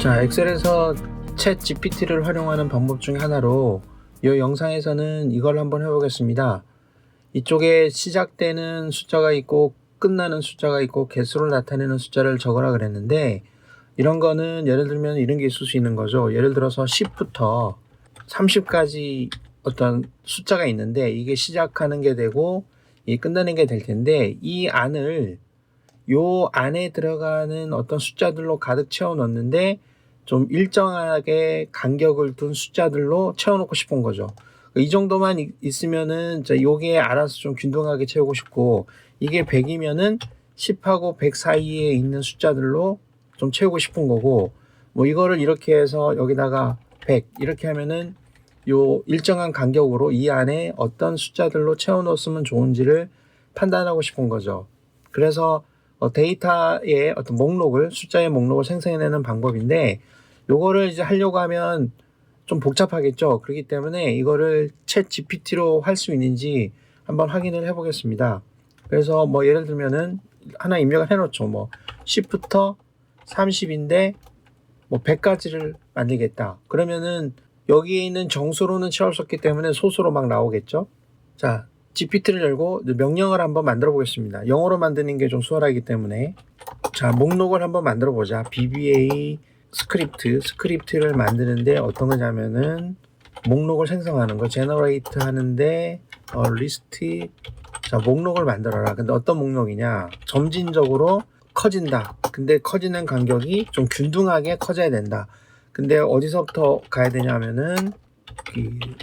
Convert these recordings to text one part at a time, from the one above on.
자, 엑셀에서 챗 GPT를 활용하는 방법 중 하나로 이 영상에서는 이걸 한번 해보겠습니다. 이쪽에 시작되는 숫자가 있고 끝나는 숫자가 있고 개수를 나타내는 숫자를 적어라 그랬는데 이런 거는 예를 들면 이런 게 있을 수 있는 거죠. 예를 들어서 10부터 30까지 어떤 숫자가 있는데 이게 시작하는 게 되고 이 끝나는 게 될 텐데 이 안을 요 안에 들어가는 어떤 숫자들로 가득 채워 넣는데 좀 일정하게 간격을 둔 숫자들로 채워놓고 싶은 거죠. 이 정도만 이- 있으면은 자 요게 알아서 좀 균등하게 채우고 싶고 이게 100이면은 10하고 100 사이에 있는 숫자들로 좀 채우고 싶은 거고 뭐 이거를 이렇게 해서 여기다가 100 이렇게 하면은 요 일정한 간격으로 이 안에 어떤 숫자들로 채워 넣었으면 좋은지를 판단하고 싶은 거죠. 그래서 어, 데이터의 어떤 목록을 숫자의 목록을 생성해내는 방법인데 요거를 이제 하려고 하면 좀 복잡하겠죠. 그렇기 때문에 이거를 챗 GPT로 할 수 있는지 한번 확인을 해보겠습니다. 그래서 뭐 예를 들면은 하나 입력을 해놓죠. 뭐 10부터 30인데 뭐 100까지를 만들겠다. 그러면은 여기에 있는 정수로는 채울 수 없기 때문에 소수로 막 나오겠죠. 자, GPT를 열고 명령을 한번 만들어 보겠습니다. 영어로 만드는 게 좀 수월하기 때문에 자 목록을 한번 만들어 보자. BBA 스크립트 스크립트를 만드는데 어떤 거냐면은 목록을 생성하는 거 제너레이트 하는데 어, 리스트 자 목록을 만들어라. 근데 어떤 목록이냐? 점진적으로 커진다. 근데 커지는 간격이 좀 균등하게 커져야 된다. 근데 어디서부터 가야 되냐면은 이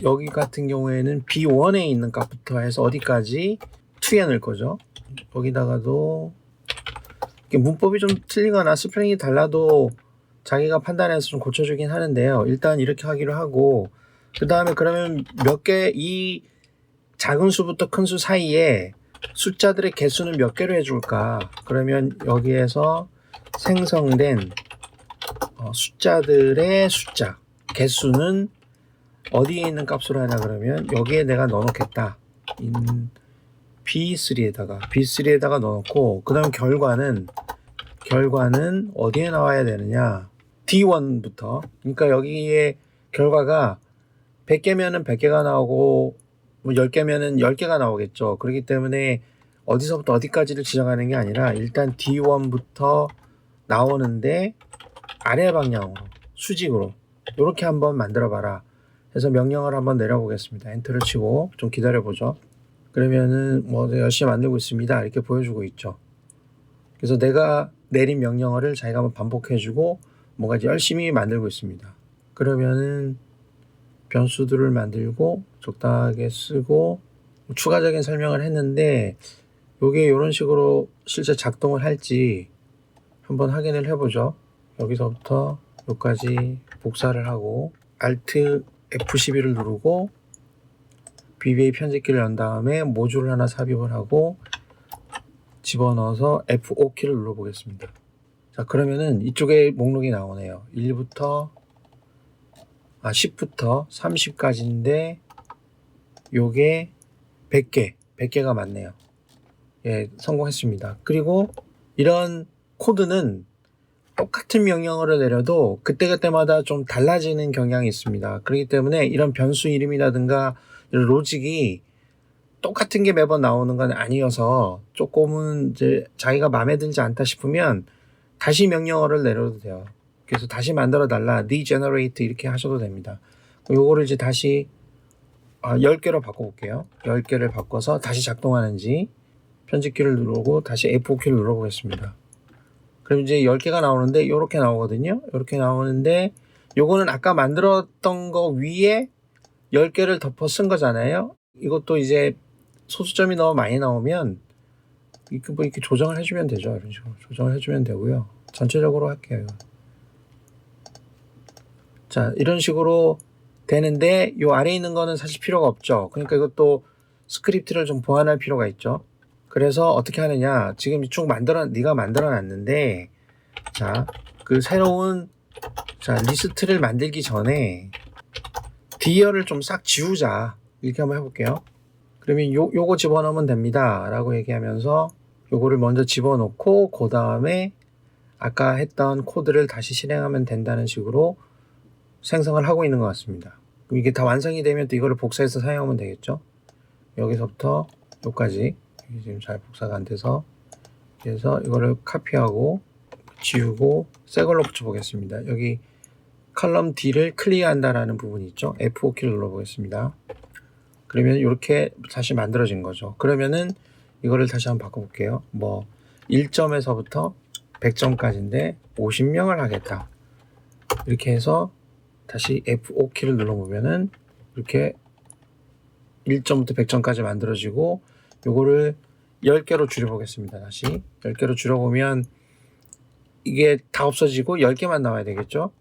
여기 같은 경우에는 B1에 있는 값부터 해서 어디까지 2에 넣을 거죠. 여기다가도 문법이 좀 틀리거나 스펠링이 달라도 자기가 판단해서 좀 고쳐주긴 하는데요. 일단 이렇게 하기로 하고 그 다음에 그러면 몇 개 이 작은 수부터 큰 수 사이에 숫자들의 개수는 몇 개로 해줄까? 그러면 여기에서 생성된 어, 숫자들의 숫자 개수는 어디에 있는 값으로 하냐 그러면 여기에 내가 넣어놓겠다. 인 B3에다가 B3에다가 넣어놓고 그 다음 결과는 결과는 어디에 나와야 되느냐 D1부터 그러니까 여기에 결과가 100개면은 100개가 나오고 뭐 10개면은 10개가 나오겠죠. 그렇기 때문에 어디서부터 어디까지를 지정하는 게 아니라 일단 D1부터 나오는데 아래 방향으로 수직으로 이렇게 한번 만들어 봐라. 해서 명령을 한번 내려보겠습니다. 엔터를 치고 좀 기다려 보죠. 그러면은 뭐 열심히 만들고 있습니다. 이렇게 보여주고 있죠. 그래서 내가 내린 명령어를 자기가 한번 반복해주고 뭔가 열심히 만들고 있습니다. 그러면은 변수들을 만들고 적당하게 쓰고 추가적인 설명을 했는데 이게 이런 식으로 실제 작동을 할지 한번 확인을 해보죠. 여기서부터 여기까지 복사를 하고 Alt F12를 누르고 BBA 편집기를 연 다음에 모듈을 하나 삽입을 하고 집어넣어서 F5 키를 눌러 보겠습니다. 자 그러면은 이쪽에 목록이 나오네요. 1부터 아 10부터 30까지인데 요게 100개 100개가 맞네요. 예 성공했습니다. 그리고 이런 코드는 똑같은 명령어를 내려도 그때그때마다 좀 달라지는 경향이 있습니다. 그렇기 때문에 이런 변수 이름이라든가 이런 로직이 똑같은 게 매번 나오는 건 아니어서 조금은 이제 자기가 마음에 들지 않다 싶으면 다시 명령어를 내려도 돼요. 그래서 다시 만들어 달라, degenerate 이렇게 하셔도 됩니다. 요거를 이제 다시 아, 10개로 바꿔볼게요. 10개를 바꿔서 다시 작동하는지 편집키를 누르고 다시 F5키를 눌러보겠습니다. 그럼 이제 10개가 나오는데 이렇게 나오거든요. 이렇게 나오는데 요거는 아까 만들었던 거 위에 10개를 덮어 쓴 거잖아요. 이것도 이제 소수점이 너무 많이 나오면 이렇게 뭐 이렇게 조정을 해주면 되죠. 이런 식으로 조정을 해주면 되고요. 전체적으로 할게요. 자 이런 식으로 되는데 요 아래 있는 거는 사실 필요가 없죠. 그러니까 이것도 스크립트를 좀 보완할 필요가 있죠. 그래서 어떻게 하느냐? 지금 쭉 만들어 네가 만들어 놨는데 자 그 새로운 자 리스트를 만들기 전에 디어를 좀 싹 지우자. 이렇게 한번 해볼게요. 그러면 요, 요거 집어넣으면 됩니다. 라고 얘기하면서 요거를 먼저 집어넣고 그 다음에 아까 했던 코드를 다시 실행하면 된다는 식으로 생성을 하고 있는 것 같습니다. 그럼 이게 다 완성이 되면 또 이거를 복사해서 사용하면 되겠죠. 여기서부터 여기까지 이게 지금 잘 복사가 안 돼서 그래서 이거를 카피하고 지우고 새 걸로 붙여보겠습니다. 여기 컬럼 D를 클리어한다라는 부분이 있죠. F5키를 눌러보겠습니다. 그러면 이렇게 다시 만들어진 거죠. 그러면은 이거를 다시 한번 바꿔볼게요. 뭐 1점에서부터 100점까지인데 50명을 하겠다. 이렇게 해서 다시 F5키를 눌러보면은 이렇게 1점부터 100점까지 만들어지고 요거를 10개로 줄여보겠습니다. 다시 10개로 줄여보면 이게 다 없어지고 10개만 나와야 되겠죠?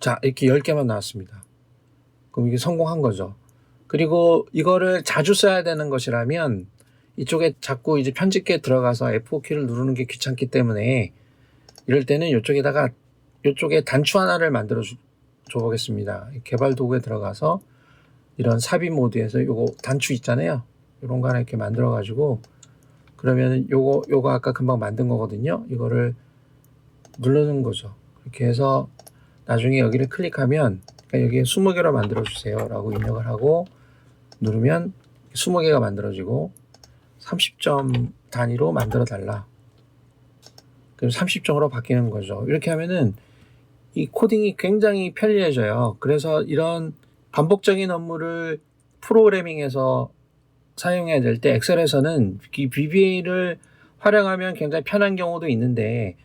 자, 이렇게 10개만 나왔습니다. 그럼 이게 성공한 거죠. 그리고 이거를 자주 써야 되는 것이라면 이쪽에 자꾸 이제 편집기에 들어가서 F4키를 누르는 게 귀찮기 때문에 이럴 때는 이쪽에다가 이쪽에 단추 하나를 만들어 주, 줘 보겠습니다. 개발 도구에 들어가서 이런 삽입 모드에서 요거 단추 있잖아요. 이런 거 하나 이렇게 만들어 가지고 그러면은 요거 요거 아까 금방 만든 거거든요. 이거를 누르는 거죠. 이렇게 해서 나중에 여기를 클릭하면 그러니까 여기에 20개로 만들어 주세요라고 입력을 하고 누르면 20개가 만들어지고 30점 단위로 만들어 달라. 그럼 30점으로 바뀌는 거죠. 이렇게 하면은 이 코딩이 굉장히 편리해져요. 그래서 이런 반복적인 업무를 프로그래밍에서 사용해야 될 때 엑셀에서는 이 VBA를 활용하면 굉장히 편한 경우도 있는데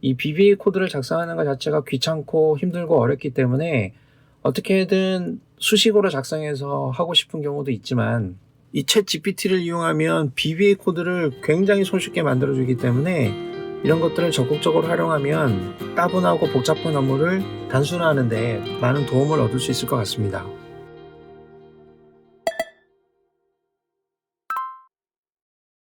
이 VBA 코드를 작성하는 것 자체가 귀찮고 힘들고 어렵기 때문에 어떻게든 수식으로 작성해서 하고 싶은 경우도 있지만 이챗 GPT를 이용하면 VBA 코드를 굉장히 손쉽게 만들어주기 때문에 이런 것들을 적극적으로 활용하면 따분하고 복잡한 업무를 단순화하는데 많은 도움을 얻을 수 있을 것 같습니다.